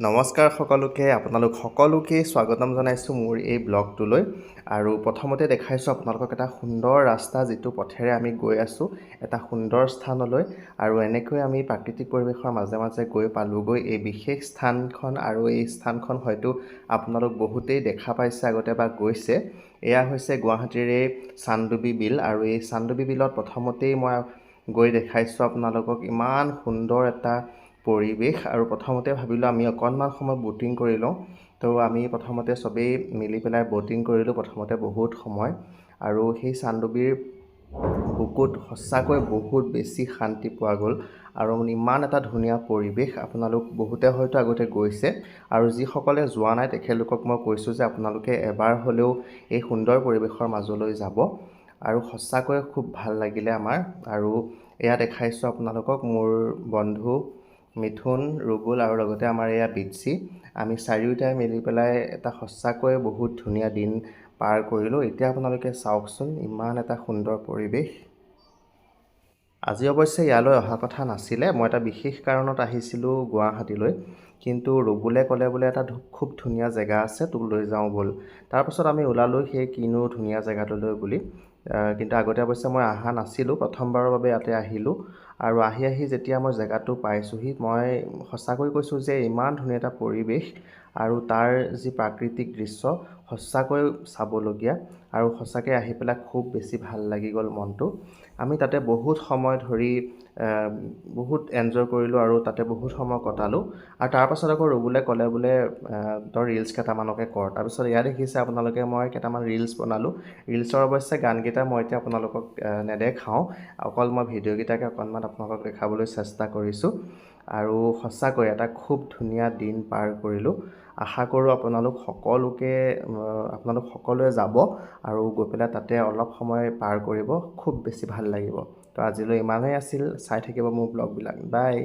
নমস্কাৰ সকলোকে আপোনালোক সকলোকে স্বাগতম জনাইছোঁ মোৰ এই ব্লগটোলৈ। আৰু প্ৰথমতে দেখাইছোঁ আপোনালোকক এটা সুন্দৰ ৰাস্তা যিটো পথেৰে আমি গৈ আছোঁ এটা সুন্দৰ স্থানলৈ। আৰু এনেকৈ আমি প্ৰাকৃতিক পৰিৱেশৰ মাজে মাজে গৈ পালোঁগৈ। এই বিশেষ স্থানখন আৰু এই স্থানখন হয়তো আপোনালোক বহুতেই দেখা পাইছে আগতে বা গৈছে। এয়া হৈছে গুৱাহাটীৰে চানডুবি বিল। আৰু এই চানডুবি বিলত প্ৰথমতেই মই গৈ দেখাইছোঁ আপোনালোকক ইমান সুন্দৰ এটা পৰিৱেশ আৰু প্ৰথমতে ভাবিলোঁ আমি অকণমান সময় ব'টিং কৰি লওঁ। তো আমি প্ৰথমতে চবেই মিলি পেলাই ব'টিং কৰিলোঁ প্ৰথমতে বহুত সময়। আৰু সেই চানডুবিৰ বুকুত সঁচাকৈ বহুত বেছি শান্তি পোৱা গ'ল। আৰু ইমান এটা ধুনীয়া পৰিৱেশ আপোনালোক বহুতে হয়তো আগতে গৈছে। আৰু যিসকলে যোৱা নাই তেখেতলোকক মই কৈছোঁ যে আপোনালোকে এবাৰ হ'লেও এই সুন্দৰ পৰিৱেশৰ মাজলৈ যাব। আৰু সঁচাকৈ খুব ভাল লাগিলে আমাৰ। আৰু এয়া দেখাইছোঁ আপোনালোকক মোৰ বন্ধু মিথুন ৰুবুল আৰু লগতে আমাৰ এয়া বিটছি। আমি চাৰিওটাই মিলি পেলাই এটা সঁচাকৈ বহুত ধুনীয়া দিন পাৰ কৰিলোঁ। এতিয়া আপোনালোকে চাওকচোন ইমান এটা সুন্দৰ পৰিৱেশ। আজি অৱশ্যে ইয়ালৈ অহা কথা নাছিলে। মই এটা বিশেষ কাৰণত আহিছিলোঁ গুৱাহাটীলৈ। কিন্তু ৰুবুলে ক'লে বোলে এটা খুব ধুনীয়া জেগা আছে তোক লৈ যাওঁ ব'ল। তাৰপাছত আমি ওলালোঁ সেই কিনো ধুনীয়া জেগাটোলৈ বুলি। কিন্তু আগতে অৱশ্যে মই অহা নাছিলোঁ। প্ৰথমবাৰৰ বাবে ইয়াতে আহিলোঁ। আৰু আহি আহি যেতিয়া মই জেগাটো পাইছোঁহি মই সঁচাকৈ কৈছোঁ যে ইমান ধুনীয়া এটা পৰিৱেশ আৰু তাৰ যি প্ৰাকৃতিক দৃশ্য সঁচাকৈ চাবলগীয়া আৰু সঁচাকৈ আহি পেলাই খুব বেছি ভাল লাগি গ'ল মনটো। আমি তাতে বহুত সময় ধৰি বহুত এনজয় কৰিলোঁ আৰু তাতে বহুত সময় কটালোঁ। আৰু তাৰপাছত আকৌ ৰুবুলে ক'লে বোলে তই ৰিলচ কেইটামানকে কৰ। তাৰপিছত ইয়াত দেখিছে আপোনালোকে মই কেইটামান ৰিলচ বনালোঁ। ৰিলচৰ অৱশ্যে গানকেইটা মই এতিয়া আপোনালোকক নেদেখাওঁ। অকল মই ভিডিঅ'কেইটাকে অকণমান আপোনালোকক দেখাবলৈ চেষ্টা কৰিছোঁ। আৰু সঁচাকৈ এটা খুব ধুনীয়া দিন পাৰ কৰিলোঁ। আশা কৰোঁ আপোনালোক সকলোকে আপোনালোক সকলোৱে যাব আৰু গৈ পেলাই তাতে অলপ সময় পাৰ কৰিব। খুব বেছি ভাল লাগিব। তো আজিলৈ ইমানেই আছিল। চাই থাকিব মোৰ ব্লগবিলাক। বাই।